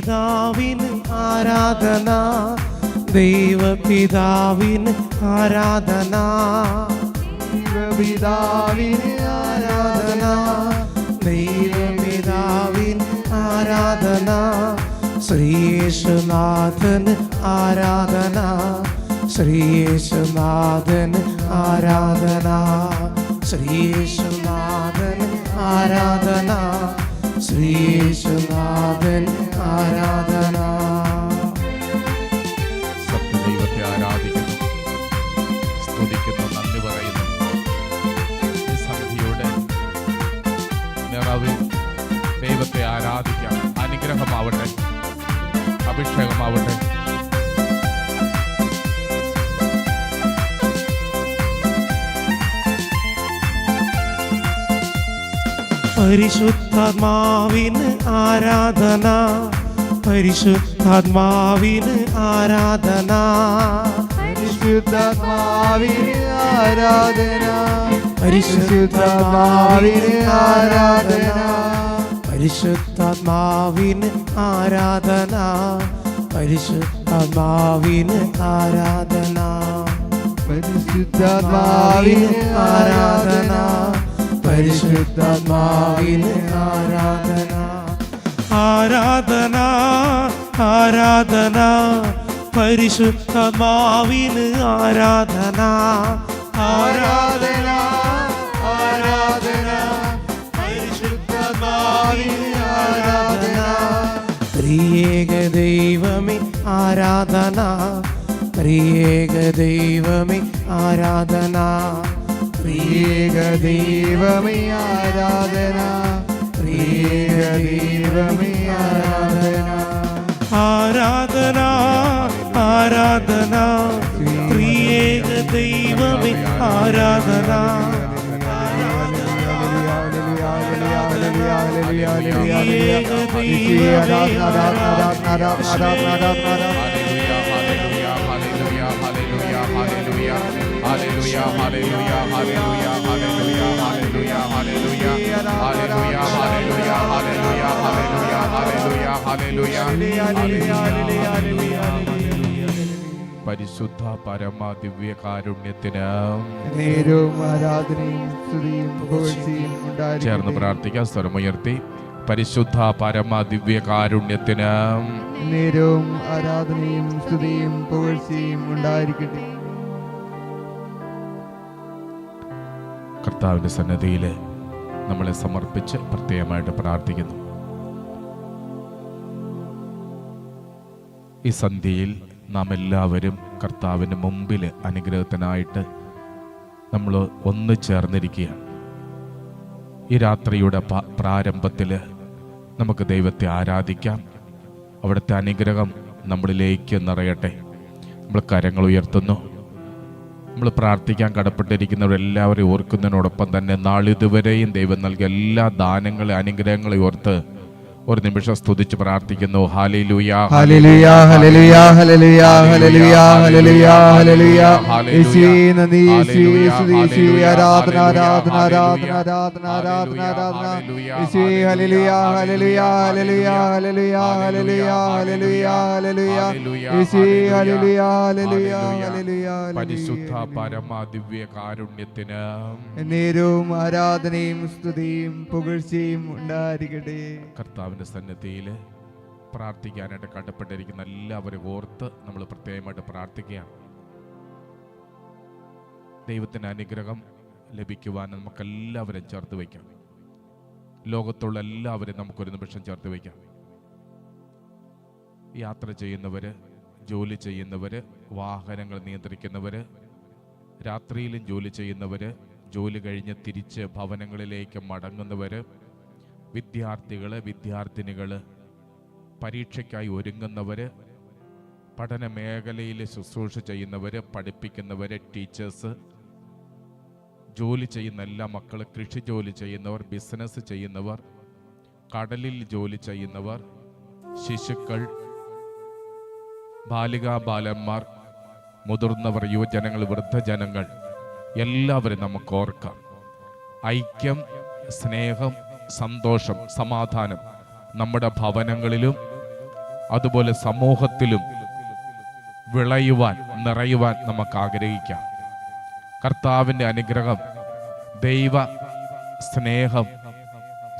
ദൈവപിതാവിന് ആരാധന. ദൈവപിതാവിന് ആരാധന. ദൈവപിതാവിന് ആരാധന. ദൈവപിതാവിന് ആരാധന. ശ്രീയേശുനാഥന് ആരാധന. ശ്രീയേശുനാഥന് ആരാധന. ശ്രീയേശുനാഥന് ആരാധന. ആരാധന. ആരാധിക്കുന്നു. ദൈവത്തെ ആരാധിക്കാം. അനുഗ്രഹമാവട്ടെ അഭിഷേകമാവട്ടെ. പരിശുദ്ധാത്മാവിന് ആരാധന. പരിശുദ്ധാത്മാവിന് ആരാധന. പരിശുദ്ധാത്മാവിന് ആരാധന. പരിശുദ്ധാത്മാവിന് ആരാധന. പരിശുദ്ധാത്മാവിന് ആരാധന. പരിശുദ്ധാത്മാവിന് ആരാധന. പരിശുദ്ധാത്മാവിന് ആരാധന. ആരാധന. പരിശുദ്ധാത്മാവിന് ആരാധന. ആരാധന ആരാധന. പരിശുദ്ധമാവിന് ആരാധന. ആരാധന ആരാധന. പരിശുദ്ധമാവിന് ആരാധന. പ്രിയേക ദൈവമേ ആരാധന. പ്രിയേക ദൈവമേ ആരാധന. പ്രിയ ദൈവമേ ആരാധന പ്രിയ ദൈവമേ ആരാധന ആരാധന ആരാധന പ്രിയ ദൈവമേ ആരാധന Hallelujah, hallelujah, hallelujah, hallelujah. ദൈവമേ hallelujah, hallelujah, hallelujah, hallelujah, hallelujah, hallelujah, hallelujah, hallelujah, hallelujah, hallelujah, hallelujah, hallelujah, hallelujah. പരിശുദ്ധ പരമ ദിവ്യ കാരുണ്യത്തിന് ചേർന്ന് പ്രാർത്ഥിക്കാൻ സ്വരമുയർത്തി പരിശുദ്ധ പരമ ദിവ്യ കാരുണ്യത്തിന് നേരവും ആരാധനയും സ്തുതിയും പുകഴ്ചയും ഉണ്ടായിരിക്കട്ടെ കർത്താവിന്റെ സന്നദ്ധിയിൽ നമ്മളെ സമർപ്പിച്ച് പ്രത്യേകമായിട്ട് പ്രാർത്ഥിക്കുന്നു. ഈ സന്ധ്യയിൽ നാം എല്ലാവരും കർത്താവിന്റെ മുമ്പിൽ അനുഗ്രഹത്തിനായിട്ട് നമ്മൾ ഒന്ന് ചേർന്നിരിക്കുകയാണ്. ഈ രാത്രിയുടെ പ്രാരംഭത്തിൽ നമുക്ക് ദൈവത്തെ ആരാധിക്കാം. അവിടുത്തെ അനുഗ്രഹം നമ്മളിലേക്ക് നിറയട്ടെ. നമ്മൾ കരങ്ങൾ ഉയർത്തുന്നു. നമ്മൾ പ്രാർത്ഥിക്കാൻ കടപ്പെട്ടിരിക്കുന്നവരെല്ലാവരെയും ഓർക്കുന്നതിനോടൊപ്പം തന്നെ നാളിതുവരെയും ദൈവം നൽകിയ എല്ലാ ദാനങ്ങളെ അനുഗ്രഹങ്ങളെ ഓർത്ത് ഒരു നിമിഷം സ്തുതിച്ച് പ്രാർത്ഥിക്കുന്നു പരിശുദ്ധ പരമാദിവ്യ കാരുണ്യത്തിന് നേരവും ആരാധനയും സ്തുതിയും പുകഴ്ചയും ഉണ്ടായിരിക്കട്ടെ കർത്താവ് കർത്താവിന്റെ സന്നദ്ധിയിൽ പ്രാർത്ഥിക്കാനായിട്ട് കടപ്പെട്ടിരിക്കുന്ന എല്ലാവരും ഓർത്ത് നമ്മൾ പ്രത്യേകമായിട്ട് പ്രാർത്ഥിക്കുകയാണ്. ദൈവത്തിന്റെ അനുഗ്രഹം ലഭിക്കുവാൻ നമുക്കെല്ലാവരും ചേർത്ത് വയ്ക്കാം. ലോകത്തുള്ള എല്ലാവരും നമുക്കൊരു നിമിഷം ചേർത്ത് വയ്ക്കാം. യാത്ര ചെയ്യുന്നവർ ജോലി ചെയ്യുന്നവർ വാഹനങ്ങൾ നിയന്ത്രിക്കുന്നവർ രാത്രിയിലും ജോലി ചെയ്യുന്നവർ ജോലി കഴിഞ്ഞ് തിരിച്ച് ഭവനങ്ങളിലേക്ക് മടങ്ങുന്നവര് വിദ്യാർത്ഥികൾ വിദ്യാർത്ഥിനികൾ പരീക്ഷയ്ക്കായി ഒരുങ്ങുന്നവര് പഠന മേഖലയിൽ ശുശ്രൂഷ ചെയ്യുന്നവര് പഠിപ്പിക്കുന്നവര് ടീച്ചേഴ്സ് ജോലി ചെയ്യുന്ന എല്ലാ മക്കൾ കൃഷി ജോലി ചെയ്യുന്നവർ ബിസിനസ് ചെയ്യുന്നവർ കടലിൽ ജോലി ചെയ്യുന്നവർ ശിശുക്കൾ ബാലികാ ബാലന്മാർ മുതിർന്നവർ യുവജനങ്ങൾ വൃദ്ധജനങ്ങൾ എല്ലാവരും നമുക്ക് ഓർക്കാം. ഐക്യം സ്നേഹം സന്തോഷം സമാധാനം നമ്മുടെ ഭവനങ്ങളിലും അതുപോലെ സമൂഹത്തിലും വിളയുവാൻ നിറയുവാൻ നമുക്ക് ആഗ്രഹിക്കാം. കർത്താവിന്റെ അനുഗ്രഹം ദൈവ സ്നേഹം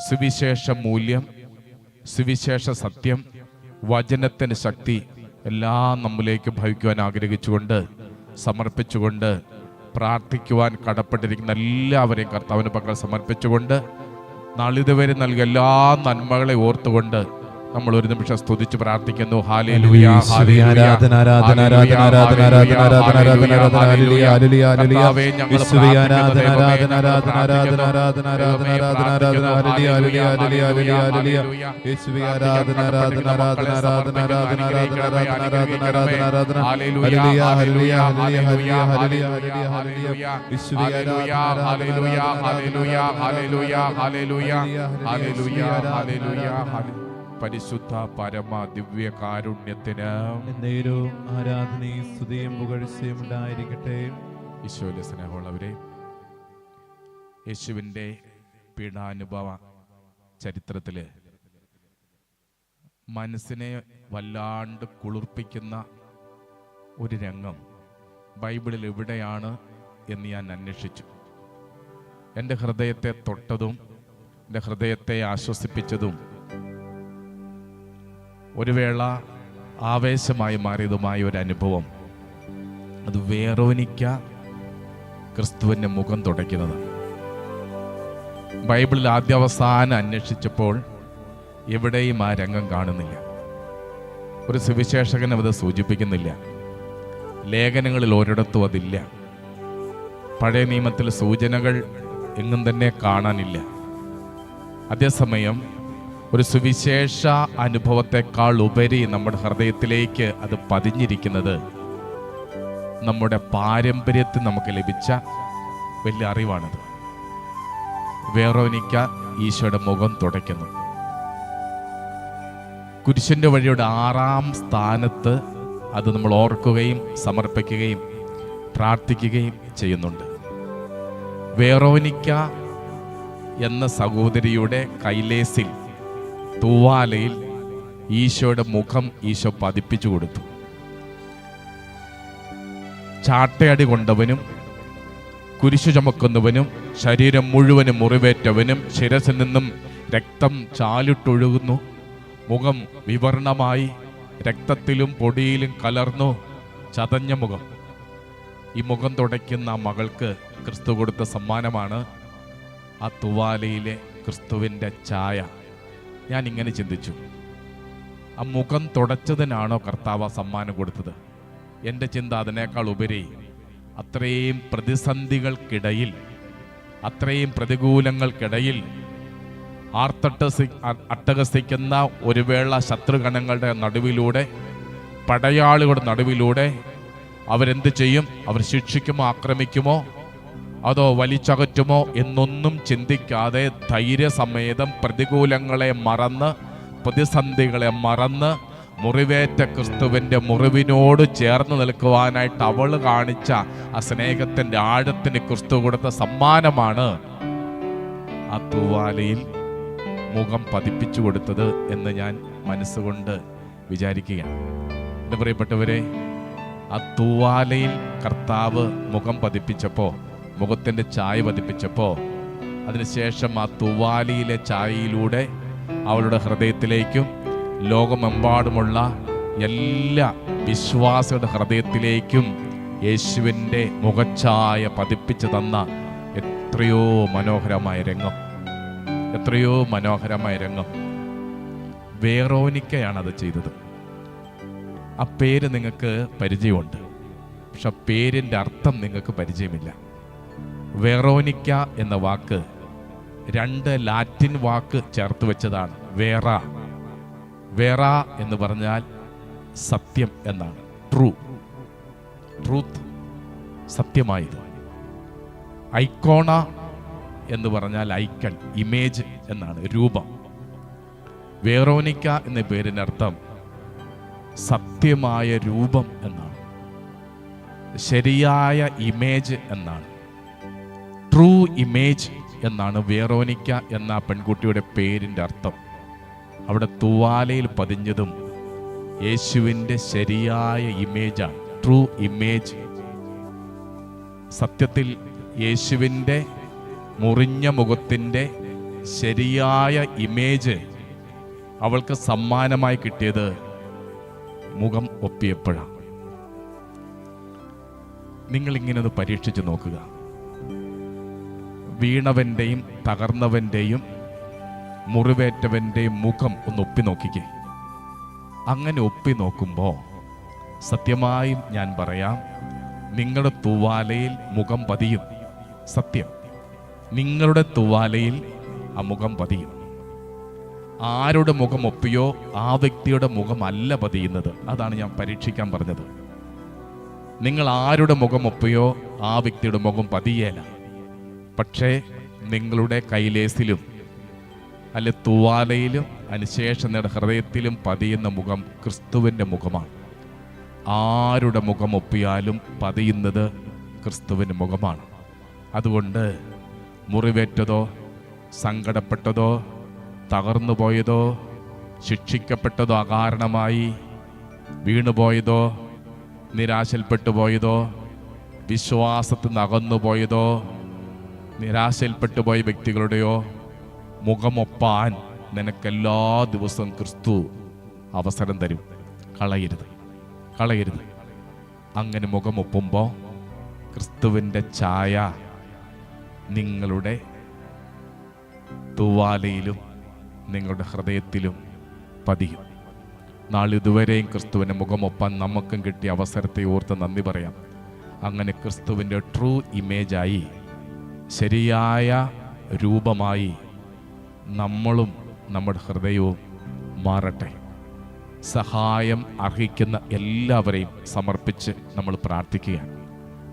സുവിശേഷ മൂല്യം സുവിശേഷ സത്യം വചനത്തിന് ശക്തി എല്ലാം നമ്മിലേക്ക് ഭവിക്കുവാൻ ആഗ്രഹിച്ചുകൊണ്ട് സമർപ്പിച്ചുകൊണ്ട് പ്രാർത്ഥിക്കുവാൻ കടപ്പെട്ടിരിക്കുന്ന എല്ലാവരെയും കർത്താവിന് പകരം സമർപ്പിച്ചുകൊണ്ട് നാളിതുവരെ നൽകിയ എല്ലാ നന്മകളെ ഓർത്തുകൊണ്ട് നമ്മൾ ഒരു നിമിഷം സ്തുതിച്ച് പ്രാർത്ഥിക്കുന്നു Hallelujah, hallelujah, hallelujah, hallelujah, hallelujah, hallelujah. പരിശുദ്ധ പരമ ദിവ്യ കാരുണ്യത്തിന് എന്നേരവും ആരാധനയും സ്തുതിയും പുകഴ്ചയും ഉണ്ടായിരിക്കട്ടെ. യേശുവിന്റെ സ്നേഹമുള്ളവരെ യേശുവിന്റെ പീഡാനുഭവ ചരിത്രത്തിൽ മനസ്സിനെ വല്ലാണ്ട് കുളിർപ്പിക്കുന്ന ഒരു രംഗം ബൈബിളിൽ എവിടെയാണ് എന്ന് ഞാൻ അന്വേഷിച്ചു. എന്റെ ഹൃദയത്തെ തൊട്ടതും എന്റെ ഹൃദയത്തെ ആശ്വസിപ്പിച്ചതും ഒരു വേള ആവേശമായി മാറിയതുമായ ഒരു അനുഭവം. അത് വേറോനിക്ക ക്രിസ്തുവിന്റെ മുഖം തുടയ്ക്കുന്നത്. ബൈബിളിൽ ആദ്യാവസാനം അന്വേഷിച്ചപ്പോൾ എവിടെയും ആ രംഗം കാണുന്നില്ല. ഒരു സുവിശേഷകനും അത് സൂചിപ്പിക്കുന്നില്ല. ലേഖനങ്ങളിൽ ഒരിടത്തും അതില്ല. പഴയ നിയമത്തിൽ സൂചനകൾ എങ്ങും തന്നെ കാണാനില്ല. അതേസമയം ഒരു സുവിശേഷ അനുഭവത്തെക്കാൾ ഉപരി നമ്മുടെ ഹൃദയത്തിലേക്ക് അത് പതിഞ്ഞിരിക്കുന്നത് നമ്മുടെ പാരമ്പര്യത്തിൽ നമുക്ക് ലഭിച്ച വലിയ അറിവാണത്. വേറോനിക്ക ഈശോയുടെ മുഖം തുടയ്ക്കുന്നു. കുരിശിന്റെ വഴിയുടെ ആറാം സ്ഥാനത്ത് അത് നമ്മൾ ഓർക്കുകയും സമർപ്പിക്കുകയും പ്രാർത്ഥിക്കുകയും ചെയ്യുന്നുണ്ട്. വേറോനിക്ക എന്ന സഹോദരിയുടെ കൈലേസിൽ തൂവാലയിൽ ഈശോയുടെ മുഖം ഈശോ പതിപ്പിച്ചു കൊടുത്തു. ചാട്ടയടി കൊണ്ടവനും കുരിശു ചുമക്കുന്നവനും ശരീരം മുഴുവനും മുറിവേറ്റവനും ശിരസിൽ നിന്നും രക്തം ചാലിട്ടൊഴുകുന്നു. മുഖം വിവർണമായി രക്തത്തിലും പൊടിയിലും കലർന്നു ചതഞ്ഞ മുഖം. ഈ മുഖം തുടയ്ക്കുന്ന മകൾക്ക് ക്രിസ്തു കൊടുത്ത സമ്മാനമാണ് ആ തുവാലയിലെ ക്രിസ്തുവിന്റെ ഛായ. ഞാൻ ഇങ്ങനെ ചിന്തിച്ചു. ആ മുഖം തുടച്ചതിനാണോ കർത്താവ് സമ്മാനം കൊടുത്തത്? എന്റെ ചിന്ത അതിനേക്കാൾ ഉപരി അത്രയും പ്രതിസന്ധികൾക്കിടയിൽ അത്രയും പ്രതികൂലങ്ങൾക്കിടയിൽ ആർത്തട്ടസി അ- അട്ടഹസിക്കുന്ന ഒരു വേള ശത്രുഗണങ്ങളുടെ നടുവിലൂടെ പടയാളികളുടെ നടുവിലൂടെ അവരെന്ത് ചെയ്യും? അവർ ശിക്ഷിക്കുമോ? ആക്രമിക്കുമോ? അതോ വലിച്ചകറ്റുമോ എന്നൊന്നും ചിന്തിക്കാതെ ധൈര്യസമേതം പ്രതികൂലങ്ങളെ മറന്ന് പ്രതിസന്ധികളെ മറന്ന് മുറിവേറ്റ ക്രിസ്തുവിന്റെ മുറിവിനോട് ചേർന്ന് നിൽക്കുവാനായിട്ട് അവൾ കാണിച്ച ആ സ്നേഹത്തിന്റെ ആഴത്തിന് ക്രിസ്തു കൊടുത്ത സമ്മാനമാണ് ആ തൂവാലയിൽ മുഖം പതിപ്പിച്ചു കൊടുത്തത് എന്ന് ഞാൻ മനസ്സുകൊണ്ട് വിചാരിക്കുകയാണ്. എന്റെ പ്രിയപ്പെട്ടവരെ ആ തൂവാലയിൽ കർത്താവ് മുഖം പതിപ്പിച്ചപ്പോൾ മുഖത്തിന്റെ ചായ പതിപ്പിച്ചപ്പോൾ അതിനുശേഷം ആ തുവാലിയിലെ ചായയിലൂടെ അവളുടെ ഹൃദയത്തിലേക്കും ലോകമെമ്പാടുമുള്ള എല്ലാ വിശ്വാസിയുടെ ഹൃദയത്തിലേക്കും യേശുവിന്റെ മുഖച്ഛായ പതിപ്പിച്ചു തന്ന എത്രയോ മനോഹരമായ രംഗം. എത്രയോ മനോഹരമായ രംഗം. വേറോനിക്കയാണ് അത് ചെയ്തത്. ആ പേര് നിങ്ങൾക്ക് പരിചയമുണ്ട്. പക്ഷെ പേരിന്റെ അർത്ഥം നിങ്ങൾക്ക് പരിചയമില്ല. വേറോനിക്ക എന്ന വാക്ക് രണ്ട് ലാറ്റിൻ വാക്ക് ചേർത്ത് വെച്ചതാണ്. വേറ. വേറ എന്ന് പറഞ്ഞാൽ സത്യം എന്നാണ്. ട്രൂ. ട്രൂത്ത് സത്യമായത്. ഐക്കോണ എന്ന് പറഞ്ഞാൽ ഐക്കൺ ഇമേജ് എന്നാണ് രൂപം. വേറോനിക്ക എന്ന പേരിനർത്ഥം സത്യമായ രൂപം എന്നാണ്. ശരിയായ ഇമേജ് എന്നാണ്. ട്രൂ ഇമേജ് എന്നാണ് വേറോനിക്ക എന്ന പെൺകുട്ടിയുടെ പേരിന്റെ അർത്ഥം. അവിടെ തൂവാലയിൽ പതിഞ്ഞതും യേശുവിന്റെ ശരിയായ ഇമേജാണ് ട്രൂ ഇമേജ് സത്യത്തിൽ യേശുവിന്റെ മുറിഞ്ഞ മുഖത്തിന്റെ ശരിയായ ഇമേജ് അവൾക്ക് സമ്മാനമായി കിട്ടിയത് മുഖം ഒപ്പിയപ്പോഴാണ്. നിങ്ങൾ ഇങ്ങനെ ഒന്ന് പരീക്ഷിച്ച് നോക്കുക. വീണവന്റെയും തകർന്നവന്റെയും മുറിവേറ്റവന്റെയും മുഖം ഒന്ന് ഒപ്പി നോക്കിക്കേ. അങ്ങനെ ഒപ്പി നോക്കുമ്പോൾ സത്യമായും ഞാൻ പറയാം നിങ്ങളുടെ തൂവാലയിൽ മുഖം പതിയും. സത്യം. നിങ്ങളുടെ തൂവാലയിൽ ആ മുഖം പതിയും. ആരുടെ മുഖം ഒപ്പിയോ ആ വ്യക്തിയുടെ മുഖമല്ല പതിയുന്നത്. അതാണ് ഞാൻ പരീക്ഷിക്കാൻ പറഞ്ഞത്. നിങ്ങൾ ആരുടെ മുഖം ഒപ്പിയോ ആ വ്യക്തിയുടെ മുഖം പതിയേല. പക്ഷേ നിങ്ങളുടെ കൈലേസിലും അല്ലെ തൂവാലയിലും അതിനുശേഷം നിങ്ങളുടെ ഹൃദയത്തിലും പതിയുന്ന മുഖം ക്രിസ്തുവിന്റെ മുഖമാണ്. ആരുടെ മുഖം ഒപ്പിയാലും പതിയുന്നത് ക്രിസ്തുവിന്റെ മുഖമാണ്. അതുകൊണ്ട് മുറിവേറ്റതോ സങ്കടപ്പെട്ടതോ തകർന്നു പോയതോ ശിക്ഷിക്കപ്പെട്ടതോ അകാരണമായി വീണുപോയതോ നിരാശയിൽപ്പെട്ടു പോയതോ വിശ്വാസത്തിൽ നിന്ന് അകന്നു പോയതോ നിരാശയിൽപ്പെട്ടു പോയ വ്യക്തികളുടെയോ മുഖമൊപ്പാൻ നിനക്കെല്ലാ ദിവസവും ക്രിസ്തു അവസരം തരും. കളയരുത്. കളയരുത്. അങ്ങനെ മുഖമൊപ്പുമ്പോൾ ക്രിസ്തുവിന്റെ ഛായ നിങ്ങളുടെ തൂവാലയിലും നിങ്ങളുടെ ഹൃദയത്തിലും പതിയും. നാളിതുവരെയും ക്രിസ്തുവിന്റെ മുഖമൊപ്പാൻ നമുക്കും കിട്ടിയ അവസരത്തെ ഓർത്ത് നന്ദി പറയാം. അങ്ങനെ ക്രിസ്തുവിന്റെ ട്രൂ ഇമേജായി ശരിയായ രൂപമായി നമ്മളും നമ്മുടെ ഹൃദയവും മാറട്ടെ. സഹായം അർഹിക്കുന്ന എല്ലാവരെയും സമർപ്പിച്ച് നമ്മൾ പ്രാർത്ഥിക്കുകയാണ്.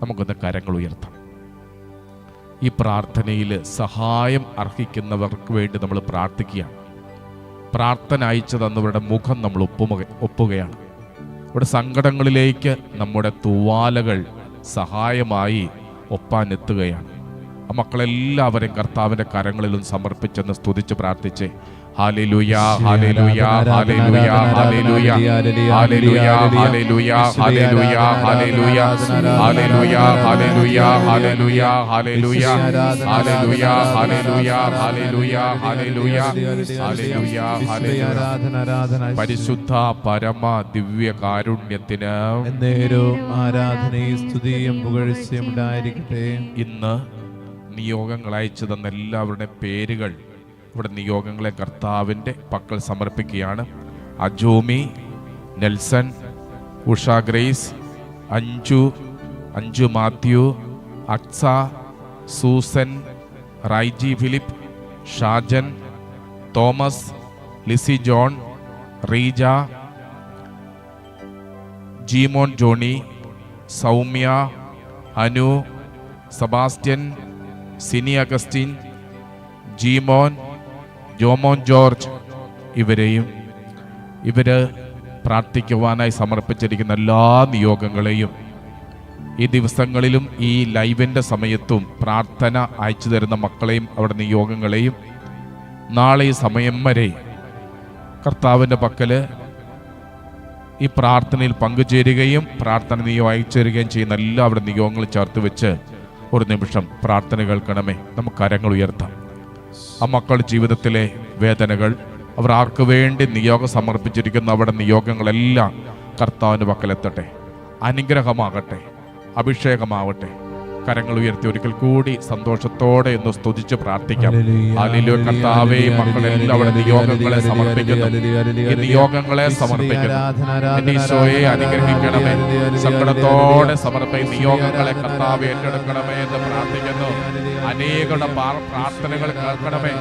നമുക്കൊന്ന് കരങ്ങൾ ഉയർത്താം. ഈ പ്രാർത്ഥനയിൽ സഹായം അർഹിക്കുന്നവർക്ക് വേണ്ടി നമ്മൾ പ്രാർത്ഥിക്കുകയാണ്. പ്രാർത്ഥന അയച്ചു തന്നവരുടെ മുഖം നമ്മൾ ഒപ്പുമുക ഒപ്പുകയാണ്. ഇവിടെ സങ്കടങ്ങളിലേക്ക് നമ്മുടെ തൂവാലകൾ സഹായമായി ഒപ്പാൻ എത്തുകയാണ്. ആ മക്കളെല്ലാവരെയും കർത്താവിന്റെ കരങ്ങളിലും സമർപ്പിച്ചെന്ന് സ്തുതിച്ച് പ്രാർത്ഥിച്ച് ഹാലേലുയ ഹാലേലുയ ഹാലേലുയ ഹാലേലുയ ഹാലേലുയ ഹാലേലുയ ഹാലേലുയ ഹാലേലുയ ഹാലേലുയ ഹാലേലുയ ഹാലേലുയ ഹാലേലുയ ഹാലേലുയ ഹാലേലുയ ഹാലേലുയ ഹാലേലുയ ഹാലേലുയ ഹാലേലുയ പരിശുദ്ധ പരമ ദിവ്യ കാരുണ്യത്തിന് നേരോ ആരാധനയും സ്തുതിയും പുകഴ്ചയും ഉണ്ടായിരിക്കട്ടെ ഇന്ന് നിയോഗങ്ങൾ അയച്ചു തന്ന എല്ലാവരുടെ പേരുകൾ ഇവിടെ നിയോഗങ്ങളെ കർത്താവിന്റെ പക്കൽ സമർപ്പിക്കുകയാണ്. Ajomi Nelson Usha grace Anju Anju Mathew Aksa Susan Raiji Philip Shajan Thomas Lissy John Reeja Jeemon Johny Soumya Anu Sebastian Cini Augustine Jeemon Jomon George ഇവരെയും ഇവർ പ്രാർത്ഥിക്കുവാനായി സമർപ്പിച്ചിരിക്കുന്ന എല്ലാ നിയോഗങ്ങളെയും ഈ ദിവസങ്ങളിലും ഈ ലൈവിന്റെ സമയത്തും പ്രാർത്ഥന അയച്ചു തരുന്ന മക്കളെയും അവിടെ നിയോഗങ്ങളെയും നാളെ ഈ സമയം വരെ കർത്താവിന്റെ പക്കൽ ഈ പ്രാർത്ഥനയിൽ പങ്കുചേരുകയും പ്രാർത്ഥന നീയോ അയച്ചു തരികയും ചെയ്യുന്ന എല്ലാവരുടെ നിയോഗങ്ങൾ ചേർത്ത് വെച്ച് ഒരു നിമിഷം പ്രാർത്ഥന കേൾക്കണമേ. നമുക്ക് കരങ്ങൾ ഉയർത്താം. ആ മക്കൾ ജീവിതത്തിലെ വേദനകൾ അവർ ആർക്ക് വേണ്ടി നിയോഗം സമർപ്പിച്ചിരിക്കുന്ന അവിടെ നിയോഗങ്ങളെല്ലാം കർത്താവിന്റെ പക്കലെത്തട്ടെ. അനുഗ്രഹമാകട്ടെ. അഭിഷേകമാവട്ടെ. കരങ്ങൾ ഉയർത്തി ഒരിക്കൽ കൂടി സന്തോഷത്തോടെ ഒന്ന് സ്തുതിച്ച് പ്രാർത്ഥിക്കാം. ഹല്ലേലൂയ കർത്താവേ മക്കളെല്ലാം അവിടെ നിയോഗങ്ങളെ സമർപ്പിക്കുന്നു ഈ നിയോഗങ്ങളെ സമർപ്പിക്കുന്നു എന്റെ ഈശോയെ അനുഗ്രഹിക്കണമേ സങ്കടത്തോടെ സമർപ്പിക്കുന്ന. നിയോഗങ്ങളെ കർത്താവ് ഏറ്റെടുക്കണമേ എന്ന് പ്രാർത്ഥിക്കുന്നു അനേകരുടെ പ്രാർത്ഥനകൾ കേൾക്കണമേ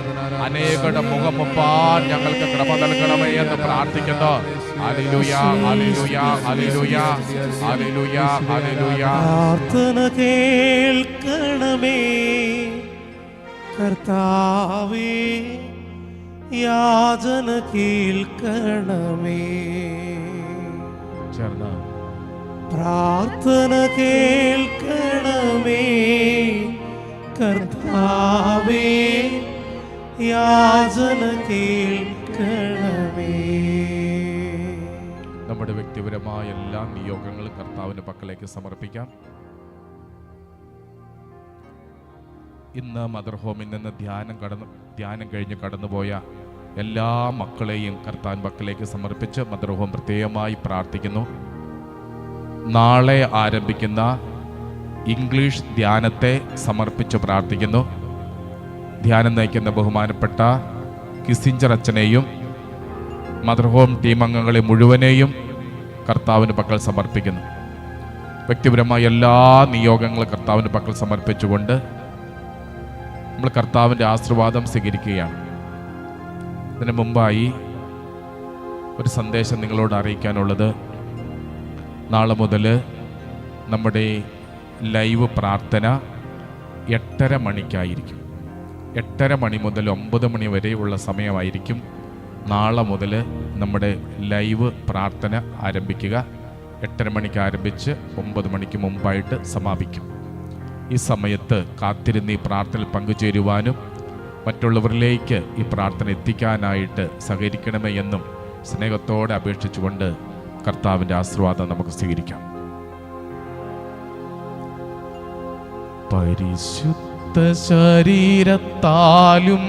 അനേകരുടെ മുഖമൊപ്പാൻ ഞങ്ങൾക്ക് ക്രമ നൽകണമേ എന്ന് പ്രാർത്ഥിക്കുന്നു പ്രാർത്ഥന ഹല്ലേലൂയ കേൾക്കണമേ. കർത്താവേ യാചന കേൾക്കണമേ. ചേർന്ന്. പ്രാർത്ഥന കേൾക്കണമേ. കർത്താവേ യാചന കേൾക്കണമേ. നമ്മുടെ വ്യക്തിപരമായ എല്ലാ നിയോഗങ്ങളും കർത്താവിന്റെ പക്കലേക്ക് സമർപ്പിക്കാം. ഇന്ന് മദർ ഹോമിൽ നിന്ന് ധ്യാനം കടന്നു ധ്യാനം കഴിഞ്ഞ് കടന്നുപോയ എല്ലാ മക്കളെയും കർത്താൻ മക്കളിലേക്ക് സമർപ്പിച്ച് മദർ ഹോം പ്രത്യേകമായി പ്രാർത്ഥിക്കുന്നു. നാളെ ആരംഭിക്കുന്ന ഇംഗ്ലീഷ് ധ്യാനത്തെ സമർപ്പിച്ച് പ്രാർത്ഥിക്കുന്നു. ധ്യാനം നയിക്കുന്ന ബഹുമാനപ്പെട്ട കിസിഞ്ചർ അച്ഛനെയും മദർ ഹോം ടീം അംഗങ്ങളെ മുഴുവനെയും കർത്താവിന് പക്കൽ സമർപ്പിക്കുന്നു. വ്യക്തിപരമായ എല്ലാ നിയോഗങ്ങളും കർത്താവിന് പക്കൽ സമർപ്പിച്ചുകൊണ്ട് നമ്മൾ കർത്താവിന്റെ ആശീർവാദം സ്വീകരിക്കുകയാണ്. ഇതിനു മുമ്പായി ഒരു സന്ദേശം നിങ്ങളോട് അറിയിക്കാനുള്ളത്. നാളെ മുതൽ നമ്മുടെ ലൈവ് പ്രാർത്ഥന എട്ടര മണിക്കായിരിക്കും. എട്ടര മണി മുതൽ ഒമ്പത് മണി വരെയുള്ള സമയമായിരിക്കും. നാളെ മുതൽ നമ്മുടെ ലൈവ് പ്രാർത്ഥന ആരംഭിക്കുക. എട്ടര മണിക്ക് ആരംഭിച്ച് ഒമ്പത് മണിക്ക് മുമ്പായിട്ട് സമാപിക്കും. ഈ സമയത്ത് കാത്തിരുന്ന് ഈ പ്രാർത്ഥനയിൽ പങ്കുചേരുവാനും മറ്റുള്ളവരിലേക്ക് ഈ പ്രാർത്ഥന എത്തിക്കാനായിട്ട് സഹകരിക്കണമേ എന്നും സ്നേഹത്തോടെ അപേക്ഷിച്ചുകൊണ്ട് കർത്താവിന്റെ ആശീർവാദം നമുക്ക് സ്വീകരിക്കാം. പരിശുദ്ധ ശരീരത്താലും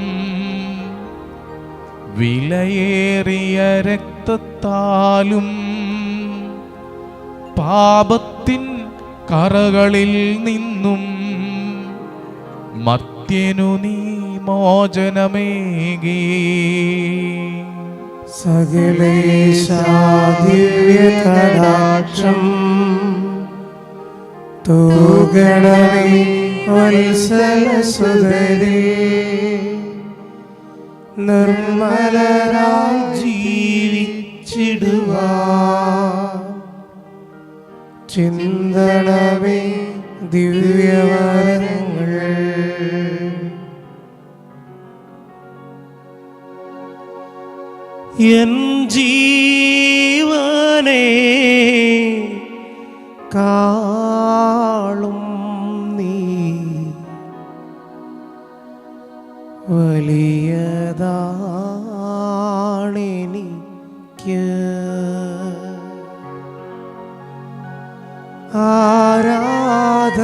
വിലയേറിയ രക്തത്താലും പാപത്തിൻ കറകളിൽ നിന്നും മത്യനു നീ മോചനമേകി. സകലേശാദിവ്യകടാക്ഷം തൂഗണമേ വത്സലസുതരേ നിർമ്മലരായി ജീവിച്ചിടുവാ ചിന്തണമേ ദിവ്യവരങ്ങൾ എൻ ജീവനെ കാളും നീ. വലിയതാണെനിക്ക്. ആരാധന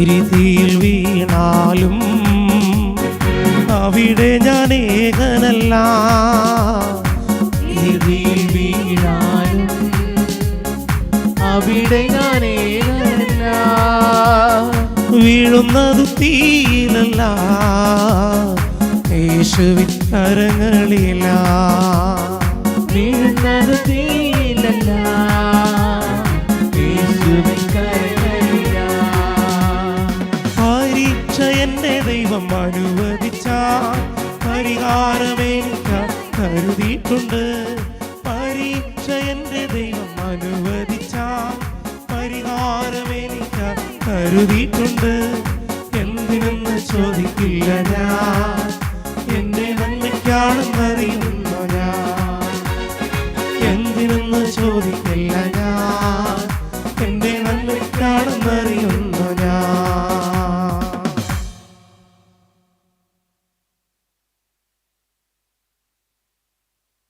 എരിതിയിൽ വീണാലും അവിടെ ഞാൻ ഏകനല്ല എരിതിയിൽ വീണാലും അവിടെ ഞാൻ ഏകനല്ല. വീഴുന്നത് തീയിലല്ല യേശുവിൻ കരങ്ങളില വീഴുന്നത് തീയിലല്ല. യേശുവിൻ പരിഹാരമേനിക്ക കരുതിയിട്ടുണ്ട്. പരീക്ഷ എന്റെ ദൈവം അനുവദിച്ച പരിഹാരമേനിക്ക കരുതിയിട്ടുണ്ട്.